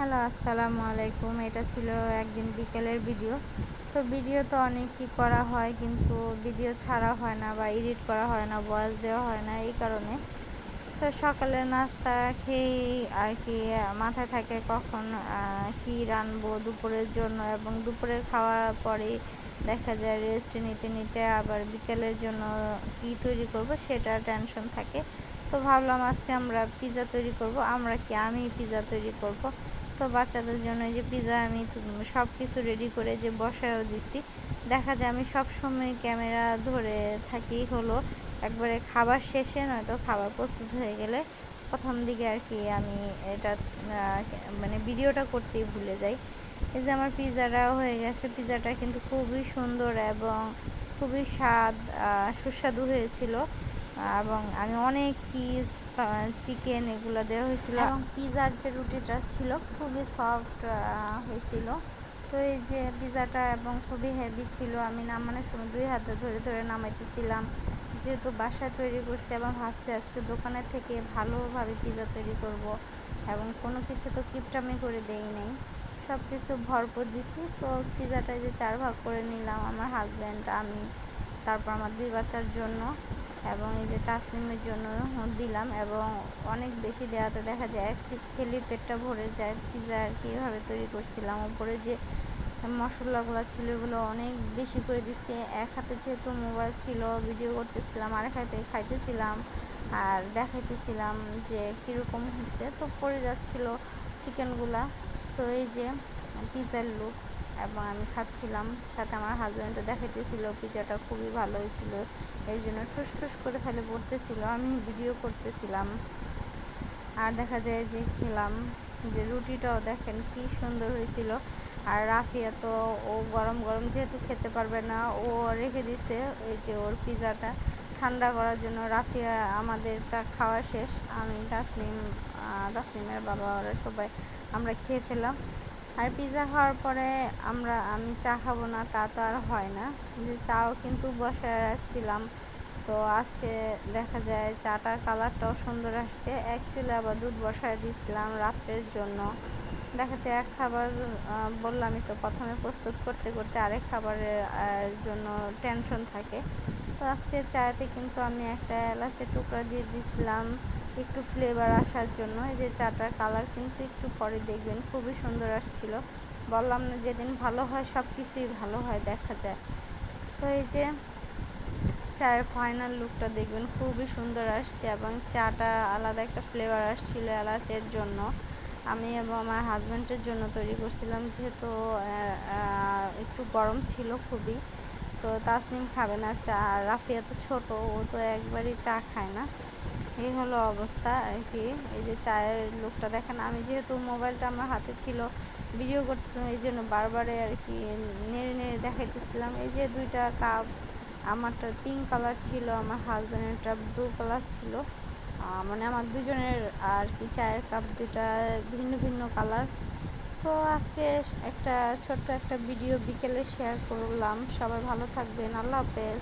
Hello, আসসালামু আলাইকুম। এটা ছিল একদিন বিকেলের ভিডিও। তো ভিডিও তো অনেকই করা হয়, কিন্তু ভিডিও ছাড়া হয় না বা এডিট করা হয় না ভয়েস দেওয়া হয় না এই কারণে। তো সকালের নাস্তা খেয়েই আর কি মাথায় থাকে কখন কি রানবো দুপুরের জন্য এবং দুপুরে খাওয়ার পরেই দেখা যায় রেস্ট নিতে নিতে আবার বিকেলের জন্য কি তৈরি করব সেটা টেনশন থাকে। তো ভাবলাম আজকে আমরা পিৎজা তৈরি করব। আমরা কি আমি পিৎজা তৈরি করব? তো বাচ্চাদের জন্য যে পিৎজা আমি সব কিছু রেডি করে যে বসায়ও দিচ্ছি। দেখা যায় আমি সব সময় ক্যামেরা ধরে থাকি হলো, একবারে খাবার শেষে নয়তো খাবার প্রস্তুত হয়ে গেলে প্রথম দিকে আর কি আমি এটা মানে ভিডিওটা করতেই ভুলে যাই। এই যে আমার পিৎজাটাও হয়ে গেছে পিৎজাটা কিন্তু খুবই সুন্দর এবং খুবই স্বাদ সুস্বাদু হয়েছিল। এবং আমি অনেক চিজ চিকেন এগুলো দেওয়া হয়েছিল। এবং পিজার যে রুটিটা ছিল খুবই সফট হয়েছিল। তো এই যে পিজাটা এবং খুবই হেভি ছিল আমি নামানোর সময় দুই হাতে ধরে ধরে নামাইতেছিলাম। যেহেতু বাসায় তৈরি করছি এবং ভাবছি আজকে দোকানের থেকে ভালোভাবে পিজা তৈরি করব এবং কোনো কিছু তো কিপটামি করে দেই নেই। সব কিছু ভরপুর দিছি তো পিজাটা যে চার ভাগ করে নিলাম আমার হাজব্যান্ড আমি তারপর আমার দুই বাচ্চার জন্য। এবং এই যে তাসনিমের জন্য দিলাম এবং অনেক বেশি দেওয়াতে দেখা যায় এক পিস খেলে পেটটা ভরে যায়। পিজা আর কি এভাবে তৈরি করছিলাম। উপরে যে মশলাগুলো ছিল এগুলো অনেক বেশি করে দিচ্ছে এক হাতে যেহেতু মোবাইল ছিল ভিডিও করতেছিলাম, আরেক হাতে খাইতেছিলাম আর দেখাইতেছিলাম যে কীরকম হয়েছে তো পড়ে যাচ্ছিল চিকেনগুলা তো এই যে পিজার লুক এবং আমি খাচ্ছিলাম। সাথে আমার হাজব্যান্ডও দেখাইতেছিল পিজাটা খুবই ভালো হয়েছিল। এর জন্য ঠুস ঠুস করে ফেলে পড়তেছিল আমি ভিডিও করতেছিলাম। আর দেখা যায় যে খেলাম, যে রুটিটাও দেখেন কি সুন্দর হয়েছিল। আর রাফিয়া তো ও গরম গরম যেহেতু খেতে পারবে না, ও রেখে দিছে এই যে ওর পিজাটা ঠান্ডা করার জন্য রাফিয়া আমাদেরটা খাওয়া শেষ। আমি তাসনিম তাসনিমের বাবা ওরা সবাই আমরা খেয়ে ফেলাম আর পিৎজা খাওয়ার পরে আমরা, আমি চা খাব না, তা তো আর হয় না। যে চাও কিন্তু বসায় রাখছিলাম। তো আজকে দেখা যায় চাটার কালারটাও সুন্দর আসছে। অ্যাকচুয়ালি আবার দুধ বসায় দিচ্ছিলাম রাত্রের জন্য। দেখা যায় এক খাবার বললামই তো, প্রথমে প্রস্তুত করতে করতে আরেক খাবারের জন্য টেনশন থাকে। তো আজকে চাতে কিন্তু আমি একটা এলাচের টুকরা দিয়ে দিছিলাম। একটু ফ্লেভার আসার জন্য, এই যে চাটার কালার কিন্তু একটু পরে দেখবেন, খুবই সুন্দর আসছিল। বললাম না যেদিন ভালো হয়, সব কিছুই ভালো হয়, দেখা যায়। তো এই যে চায়ের ফাইনাল লুকটা দেখবেন, খুবই সুন্দর আসছে এবং চাটা আলাদা একটা ফ্লেভার আসছিল এলাচের জন্য। আমি এবং আমার হাজব্যান্ডের জন্য তৈরি করছিলাম, যেহেতু একটু গরম ছিল খুবই। তো তাসনিম খাবে না চা, আর রাফিয়া তো ছোটো, ও তো একবারই চা খায় না। এই হলো অবস্থা আর কি। এই যে চায়ের লোকটা দেখেন, আমি যেহেতু মোবাইলটা আমার হাতে ছিল ভিডিও করতেছিলাম, এই জন্য বারবারে আর কি নেড়ে নেড়ে দেখাইতেছিলাম। এই যে দুইটা কাপ আমারটা পিঙ্ক কালার ছিল, আমার হাজব্যান্ডেরটা ব্লু কালার ছিল। মানে আমার দুজনের আর কি চায়ের কাপ দুটা ভিন্ন ভিন্ন কালার তো আজকে একটা ছোট্ট একটা ভিডিও বিকেলে শেয়ার করলাম। সবাই ভালো থাকবেন, আল্লাহ হাফেজ।